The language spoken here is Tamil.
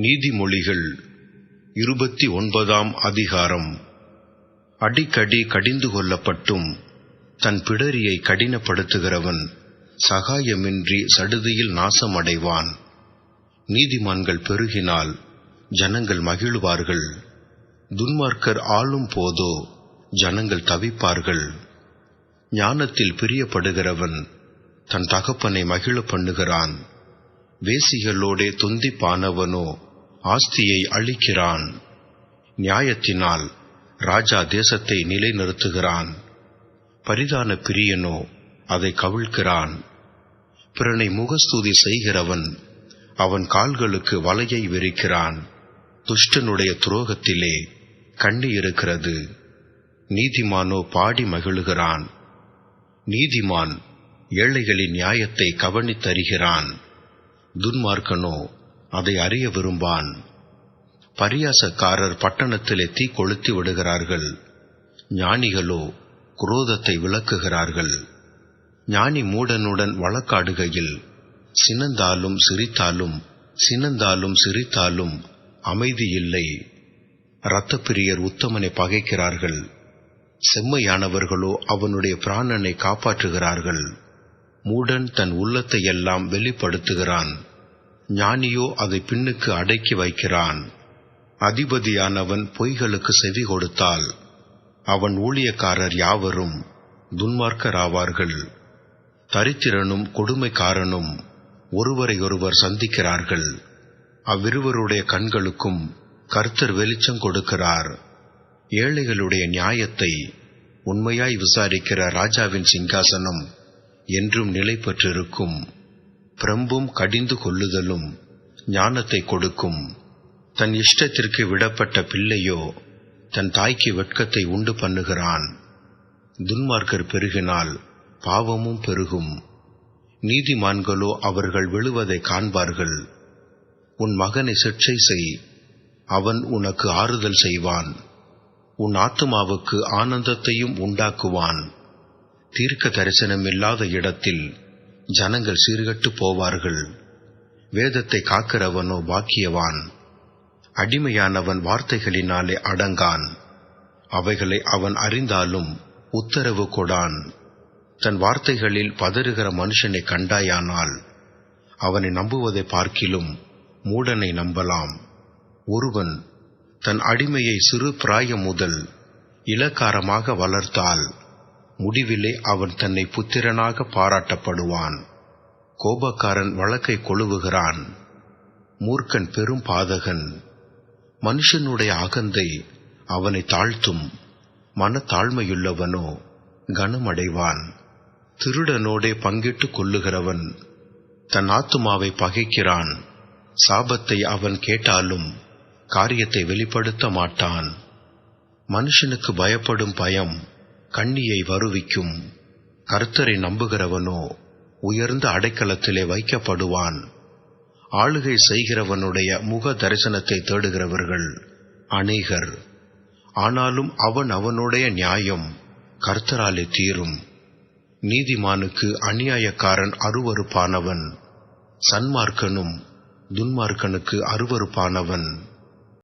நீதிமொழிகள் இருபத்தி ஒன்பதாம் அதிகாரம். அடிக்கடி கடிந்து கொள்ளப்பட்டும் தன் பிடரியை கடினப்படுத்துகிறவன் சகாயமின்றி சடுதியில் நாசமடைவான். நீதிமான்கள் பெருகினால் ஜனங்கள் மகிழ்வார்கள். துன்மார்க்கர் ஆளும் போதோ ஜனங்கள் தவிப்பார்கள். ஞானத்தில் பிரியப்படுகிறவன் தன் தகப்பனை மகிழ பண்ணுகிறான். வேசிகளோடே துந்திப்பானவனோ ஆஸ்தியை அழிக்கிறான். நியாயத்தினால் ராஜா தேசத்தை நிலைநிறுத்துகிறான். பரிதான பிரியனோ அதை கவிழ்க்கிறான். பிறனை முகஸ்துதி செய்கிறவன் அவன் கால்களுக்கு வலையை விரிக்கிறான். துஷ்டனுடைய துரோகத்திலே கண்ணி இருக்கிறது நீதிமானோ பாடி மகிழுகிறான். நீதிமான் ஏழைகளின் நியாயத்தை கவனித்தருகிறான் துன்மார்க்கனோ? அதை அறிய விரும்பான். பரியாசக்காரர் பட்டணத்திலே தீ கொளுத்தி விடுகிறார்கள். ஞானிகளோ குரோதத்தை விளக்குகிறார்கள். ஞானி மூடனுடன் வழக்காடுகையில் சினந்தாலும் சிரித்தாலும் சினந்தாலும் சிரித்தாலும் அமைதி இல்லை. இரத்தப்பிரியர் உத்தமனை பகைக்கிறார்கள். செம்மையானவர்களோ அவனுடைய பிராணனை காப்பாற்றுகிறார்கள். மூடன் தன் உள்ளத்தை எல்லாம் வெளிப்படுத்துகிறான். ஞானியோ அதை பின்னுக்கு அடக்கி வைக்கிறான். அதிபதியானவன் பொய்களுக்கு செவி கொடுத்தால் அவன் ஊழியக்காரர் யாவரும் துன்மார்க்கராவார்கள். தரித்திரனும் கொடுமைக்காரனும் ஒருவரையொருவர் சந்திக்கிறார்கள். அவ்விருவருடைய கண்களுக்கும் கர்த்தர் வெளிச்சம் கொடுக்கிறார். ஏழைகளுடைய நியாயத்தை உண்மையாய் விசாரிக்கிற ராஜாவின் சிங்காசனம் என்றும் நிலை பெற்றிருக்கும் பிரம்பும் கடிந்து கொள்ளுதலும் ஞானத்தை கொடுக்கும். தன் இஷ்டத்திற்கு விடப்பட்ட பிள்ளையோ தன் தாய்க்கு வெட்கத்தை உண்டு பண்ணுகிறான். துன்மார்க்கர் பெருகினால் பாவமும் பெருகும். நீதிமான்களோ அவர்கள் விழுவதை காண்பார்கள். உன் மகனை சிற்றை செய் அவன் உனக்கு ஆறுதல் செய்வான். உன் ஆத்துமாவுக்கு ஆனந்தத்தையும் உண்டாக்குவான். தீர்க்க தரிசனமில்லாத இடத்தில் ஜனங்கள் சீர்கட்டு போவார்கள். வேதத்தை காக்கிறவனோ பாக்கியவான். அடிமையானவன் வார்த்தைகளினாலே அடங்கான். அவைகளை அவன் அறிந்தாலும் உத்தரவு கொடான். தன் வார்த்தைகளில் பதறுகிற மனுஷனை கண்டாயானால் அவனை நம்புவதை பார்க்கிலும் மூடனை நம்பலாம். ஒருவன் தன் அடிமையை சிறு பிராயம் முதல் இலக்காரமாக வளர்த்தால் முடிவிலே அவன் தன்னை புத்திரனாக பாராட்டப்படுவான். கோபக்காரன் வழக்கை கொழுவுகிறான். மூர்க்கன் பெரும் பாதகன். மனுஷனுடைய அகந்தை அவனை தாழ்த்தும். மனத்தாழ்மையுள்ளவனோ கனமடைவான். திருடனோடே பங்கிட்டு கொள்ளுகிறவன். தன் ஆத்துமாவை பகைக்கிறான். சாபத்தை அவன் கேட்டாலும் காரியத்தை வெளிப்படுத்த மாட்டான். மனுஷனுக்கு பயப்படும் பயம் கண்ணியை வருவிக்கும். கர்த்தரை நம்புகிறவனோ உயர்ந்த அடைக்கலத்திலே வைக்கப்படுவான். ஆளுகை செய்கிறவனுடைய முக தரிசனத்தை தேடுகிறவர்கள் அநேகர். ஆனாலும் அவன் அவனுடைய நியாயம் கர்த்தராலே தீரும். நீதிமானுக்கு அநியாயக்காரன் அருவறுப்பானவன் சன்மார்க்கனும் துன்மார்க்கனுக்கு அருவறுப்பானவன்